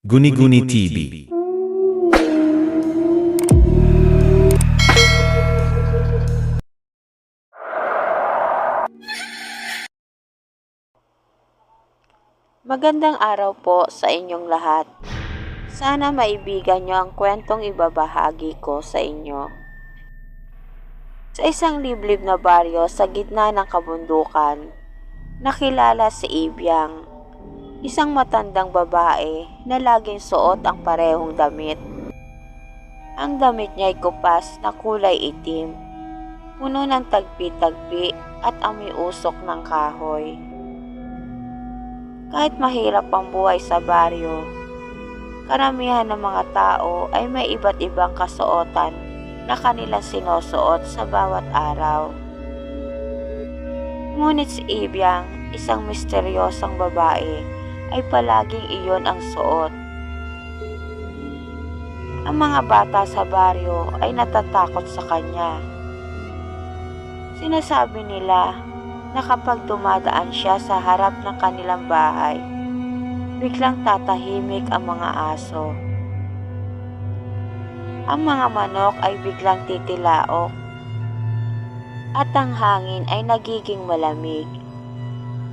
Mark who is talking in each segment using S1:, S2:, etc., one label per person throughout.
S1: Guni-Guni TV.
S2: Magandang araw po sa inyong lahat. Sana maibigan nyo ang kwentong ibabahagi ko sa inyo. Sa isang liblib na baryo sa gitna ng kabundukan, nakilala si Ibyang, isang matandang babae na laging suot ang parehong damit. Ang damit niya ay kupas na kulay itim, puno ng tagpi-tagpi at amoy usok ng kahoy. Kahit mahirap ang buhay sa baryo, karamihan ng mga tao ay may iba't ibang kasuotan na kanilang sinusuot sa bawat araw. Ngunit si Ibyang, isang misteryosang babae, ay palaging iyon ang suot. Ang mga bata sa baryo ay natatakot sa kanya. Sinasabi nila na kapag dumadaan siya sa harap ng kanilang bahay, biglang tatahimik ang mga aso. Ang mga manok ay biglang titilaok at ang hangin ay nagiging malamig.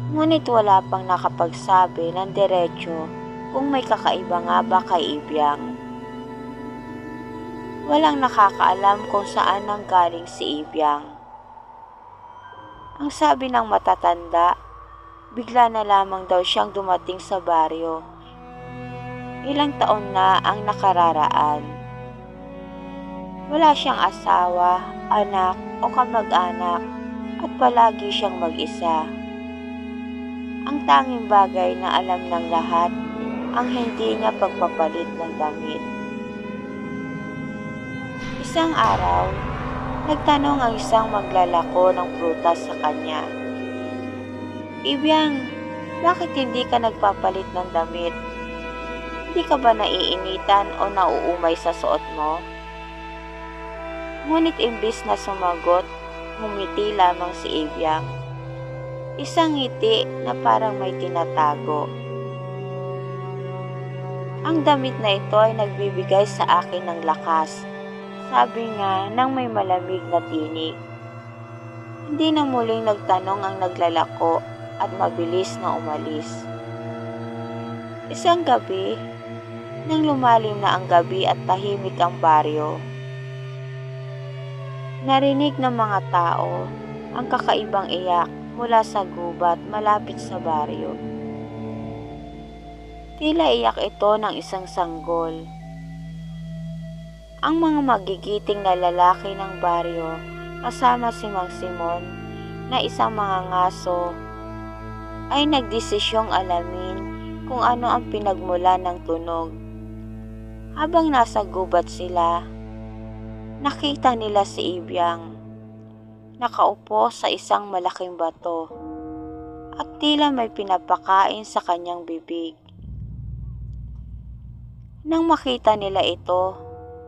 S2: Ngunit wala pang nakapagsabi ng diretsyo kung may kakaiba nga ba kay Ibyang. Walang nakakaalam kung saan nanggaling si Ibyang. Ang sabi ng matatanda, bigla na lamang daw siyang dumating sa baryo. Ilang taon na ang nakararaan. Wala siyang asawa, anak o kamag-anak at palagi siyang mag-isa. Ang tanging bagay na alam ng lahat ang hindi niya pagpapalit ng damit. Isang araw, Nagtanong ang isang maglalako ng prutas sa kanya. Ibyang, bakit hindi ka nagpapalit ng damit? Hindi ka ba naiinitan o nauumay sa suot mo? Ngunit imbis na sumagot, ngumiti lamang si Ibyang. Isang ngiti na parang may tinatago. Ang damit na ito ay nagbibigay sa akin ng lakas sabi nga ng may malamig na tinig. Hindi na muling nagtanong ang naglalako at mabilis na umalis. Isang gabi, nang lumalim na ang gabi at tahimik ang baryo, narinig ng mga tao ang kakaibang iyak mula sa gubat malapit sa baryo. Tila iyak ito ng isang sanggol ang mga magigiting na lalaki ng baryo kasama si Mang Simon na isang mga ngaso ay nagdesisyong alamin kung ano ang pinagmula ng tunog. Habang nasa gubat sila, nakita nila si Ibyang nakaupo sa isang malaking bato at tila may pinapakain sa kanyang bibig. Nang makita nila ito,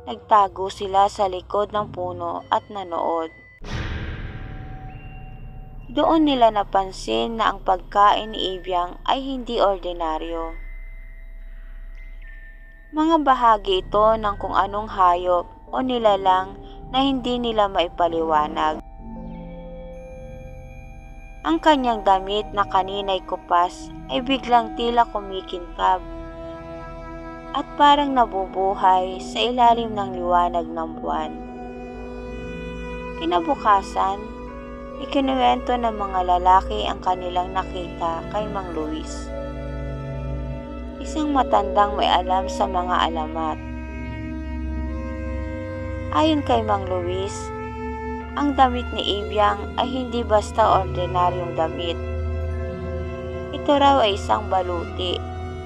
S2: Nagtago sila sa likod ng puno at nanood. Doon nila napansin na ang pagkain ni Ibyang ay hindi ordinaryo. Mga bahagi ito ng kung anong hayop o nilalang na hindi nila maipaliwanag. Ang kanyang damit na kanina'y kupas ay biglang tila kumikintab at parang nabubuhay sa ilalim ng liwanag ng buwan. Kinabukasan, ikinuwento ng mga lalaki ang kanilang nakita kay Mang Luis. Isang matandang may alam sa mga alamat. Ayon kay Mang Luis, ang damit ni Ibyang ay hindi basta ordinaryong damit. Ito raw ay isang baluti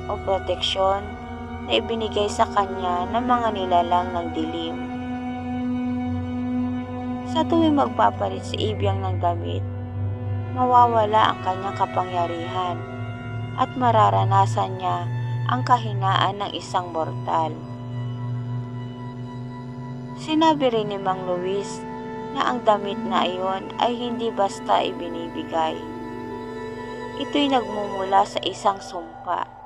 S2: o proteksyon na ibinigay sa kanya ng mga nilalang ng dilim. Sa tuwing magpapalit si Ibyang ng damit, mawawala ang kanyang kapangyarihan at mararanasan niya ang kahinaan ng isang mortal. Sinabi rin ni Mang Luis na ang damit na iyon ay hindi basta ibinibigay. Ito'y nagmumula sa isang sumpa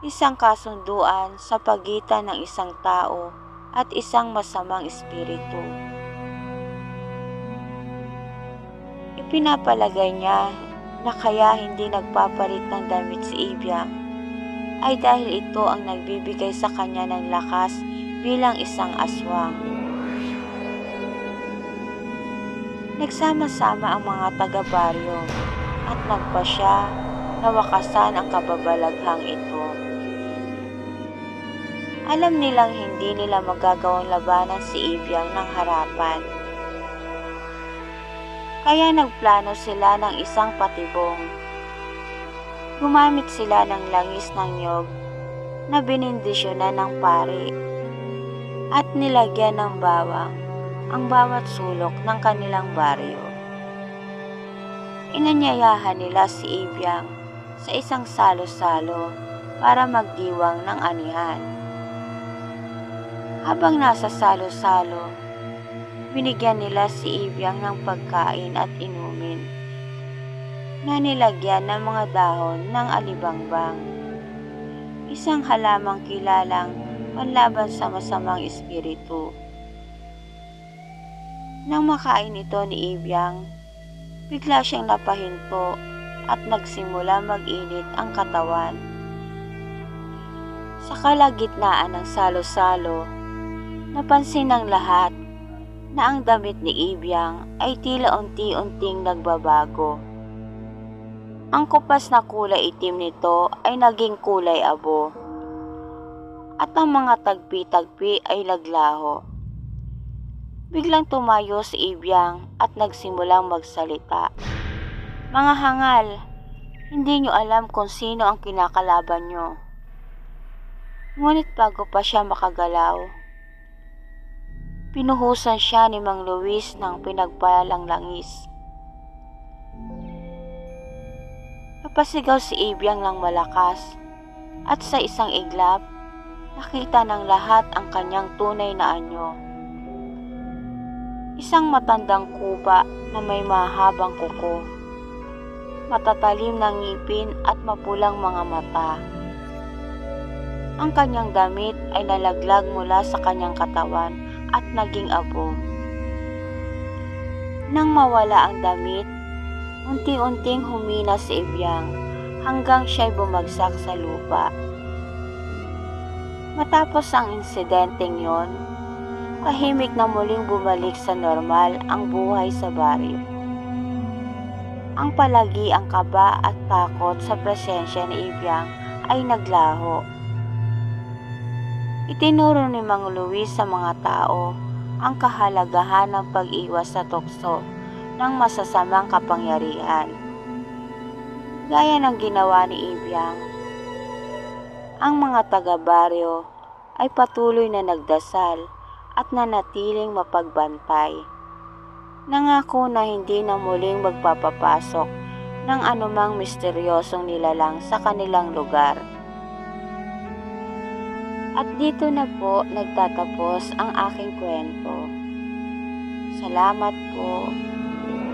S2: isang kasunduan sa pagitan ng isang tao at isang masamang espiritu. Ipinapalagay niya na kaya hindi nagpapalit ng damit si Ibiang ay dahil ito ang nagbibigay sa kanya ng lakas bilang isang aswang. Nagsama-sama ang mga taga-baryo at nagpasya na wakasan ang kababalaghang ito. Alam nilang hindi nila magagawang labanan si Ibiang ng harapan. Kaya nagplano sila ng isang patibong. Gumamit sila ng langis ng nyog na binindisyonan ng pari at nilagyan ng bawang ang bawat sulok ng kanilang baryo. Inanyayahan nila si Ibiang sa isang salo-salo para magdiwang ng anihan. Habang nasa salo-salo, binigyan nila si Ibiang ng pagkain at inumin na nilagyan ng mga dahon ng alibangbang. Isang halamang kilalang panlaban sa masamang espiritu. Nang makain ito ni Ibiang, bigla siyang napahinto at nagsimula mag-init ang katawan. Sa kalagitnaan ng salo-salo, napansin ng lahat na ang damit ni Ibiang ay tila unti-unting nagbabago. Ang kupas na kulay itim nito ay naging kulay abo. At ang mga tagpi-tagpi ay naglaho. Biglang tumayo si Ibiang at nagsimulang magsalita. Mga hangal, hindi nyo alam kung sino ang kinakalaban nyo. Ngunit bago pa siya makagalaw, pinuhusan siya ni Mang Luis ng pinagpalang langis. Napasigaw si Ibiang ng malakas at sa isang iglap, nakita ng lahat ang kanyang tunay na anyo. Isang matandang kuba na may mahabang kuko, matatalim na ngipin at mapulang mga mata. Ang kanyang damit ay nalaglag mula sa kanyang katawan at naging abo. Nang mawala ang damit, unti-unting humina si Ibiang hanggang siya'y bumagsak sa lupa. Matapos ang insidenteng yon, tahimik na muling bumalik sa normal ang buhay sa baryo. Ang palagi ang kaba at takot sa presensya ni Ibiang ay naglaho. Itinuro ni Mang Luis sa mga tao ang kahalagahan ng pag-iwas sa tukso ng masasamang kapangyarihan. Gaya ng ginawa ni Ibiang, ang mga taga-baryo ay patuloy na nagdasal at nanatiling mapagbantay. Nangako na hindi na muling magpapapasok ng anumang misteryosong nilalang sa kanilang lugar. At dito na po nagtatapos ang aking kwento. Salamat po.